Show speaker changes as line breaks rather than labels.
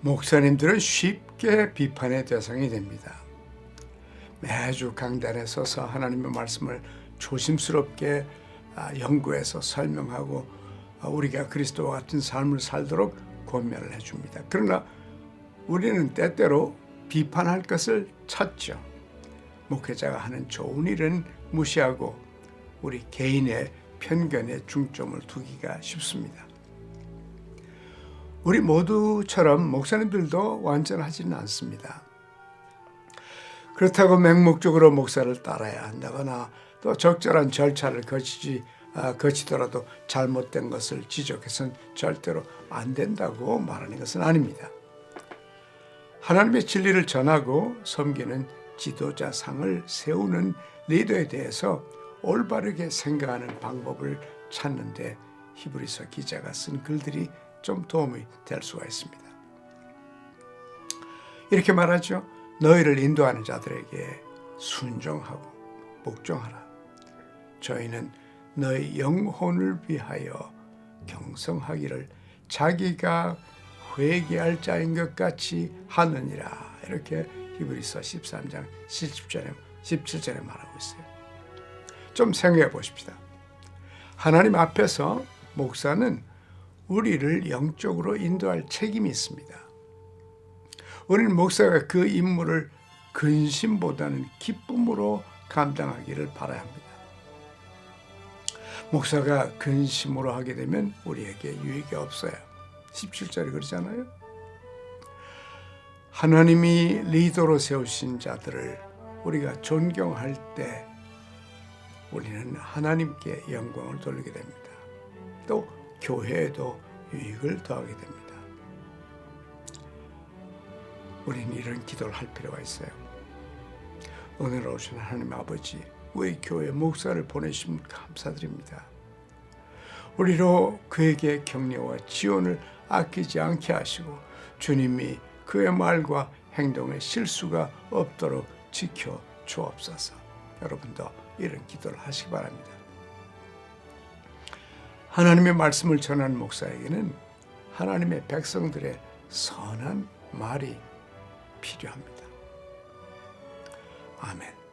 목사님들은 쉽게 비판의 대상이 됩니다. 매주 강단에 서서 하나님의 말씀을 조심스럽게 아, 연구해서 설명하고 아, 우리가 그리스도와 같은 삶을 살도록 권면을 해줍니다. 그러나 우리는 때때로 비판할 것을 찾죠. 목회자가 하는 좋은 일은 무시하고 우리 개인의 편견에 중점을 두기가 쉽습니다. 우리 모두처럼 목사님들도 완전하지는 않습니다. 그렇다고 맹목적으로 목사를 따라야 한다거나 또 적절한 절차를 거치지 아, 거치더라도 잘못된 것을 지적해서는 절대로 안 된다고 말하는 것은 아닙니다. 하나님의 진리를 전하고 섬기는 지도자 상을 세우는 리더에 대해서 올바르게 생각하는 방법을 찾는데 히브리서 기자가 쓴 글들이 좀 도움이 될 수가 있습니다. 이렇게 말하죠. 너희를 인도하는 자들에게 순종하고 복종하라. 저희는 너희 영혼을 위하여 경성하기를 자기가 회개할 자인 것 같이 하느니라. 이렇게 히브리서 13장 17절에, 17절에 말하고 있어요. 좀 생각해 보십시다. 하나님 앞에서 목사는 우리를 영적으로 인도할 책임이 있습니다. 우리는 목사가 그 임무를 근심보다는 기쁨으로 감당하기를 바라야 합니다. 목사가 근심으로 하게 되면 우리에게 유익이 없어요. 17절에 그러잖아요. 하나님이 리더로 세우신 자들을 우리가 존경할 때 우리는 하나님께 영광을 돌리게 됩니다. 또 교회에도 유익을 더하게 됩니다. 우리는 이런 기도를 할 필요가 있어요. 오늘 오신 하나님 아버지, 우리 교회 목사를 보내심 감사드립니다. 우리로 그에게 격려와 지원을 아끼지 않게 하시고 주님이 그의 말과 행동에 실수가 없도록 지켜 주옵소서. 여러분도 이런 기도를 하시기 바랍니다. 하나님의 말씀을 전하는 목사에게는 하나님의 백성들의 선한 말이 필요합니다. 아멘.